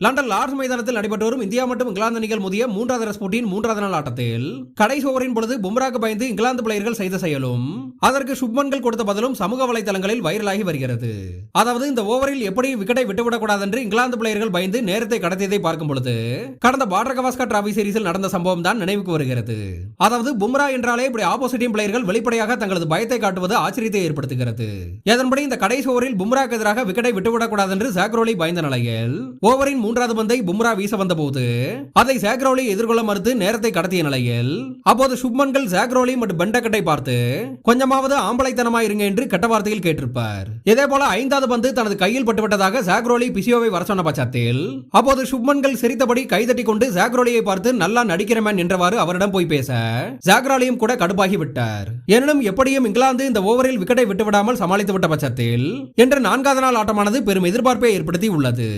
London Lord's மைதானத்தில் நடைபெற்று வரும் இந்தியா மற்றும் இங்கிலாந்து அணிகள் மோதிய மூன்றாவது டெஸ்ட் போட்டியின் மூன்றாவது நாள் ஆட்டத்தில் கடைசி ஓவரின் பொழுது பும்ராக்கு பயந்து இங்கிலாந்து பிளேயர்கள் செய்த செயலும் அதற்கு சுப்மன்கள் கொடுத்த பதிலும் சமூக வலைதளங்களில் வைரலாகி வருகிறது. அதாவது இந்த ஓவரில் எப்படி விக்கெட்டை விட்டுவிடக்கூடாது என்று இங்கிலாந்து பிளேயர்கள் பயந்து நேரத்தை கடத்தியதை பார்க்கும் பொழுது கடந்த பார்டர் கவாஸ்கா டிராபி சீரிஸில் நடந்த சம்பவம் தான் நினைவுக்கு வருகிறது. அதாவது பும்ரா என்றாலே இப்படி ஆப்போசிட் டீம் பிளேயர்கள் வெளிப்படையாக தங்களது பயத்தை காட்டுவது ஆச்சரியத்தை ஏற்படுத்துகிறது. இதன்படி இந்த கடைசி ஓவரில் பும்ராக்கு எதிராக விக்கெட்டை விட்டுவிடக்கூடாது என்று ஜாக்ரோலி பயந்த நிலையில் ஓவரின் மூன்றாவது பந்தை பும்ரா வீச வந்தபோது அதை சாக்ரோலி எதிர்கொள்ள மறுத்து நேரத்தை கடத்திய நிலையில் அப்போது சுப்மன்கள் சேக்ரோலி மற்றும் பெண்டக்கட்டை பார்த்து கொஞ்சமாவது ஆம்பளைத்தனமா இருங்க என்று கெட்ட வார்த்தையில் கேட்டிருப்பார். இதே போல ஐந்தாவது பந்து தனது கையில் பட்டுவிட்டதாக சாக்ரோலி பிசியோவை வர சொன்ன பட்சத்தில் அப்போது சுப்மன்கள் சிரித்தபடி கைதட்டி கொண்டு சாக்ரோலியை பார்த்து நல்லா நடிக்கிறமேன் என்றவாறு அவரிடம் போய் பேச சாக்ரோலியும் கூட கடுப்பாகி விட்டார். எனினும் எப்படியும் இங்கிலாந்து இந்த ஓவரில் விக்கெட்டை விட்டுவிடாமல் சமாளித்து விட்ட பட்சத்தில் என்ற நான்காவது நாள் ஆட்டமானது பெரும் எதிர்பார்ப்பை ஏற்படுத்தி உள்ளது.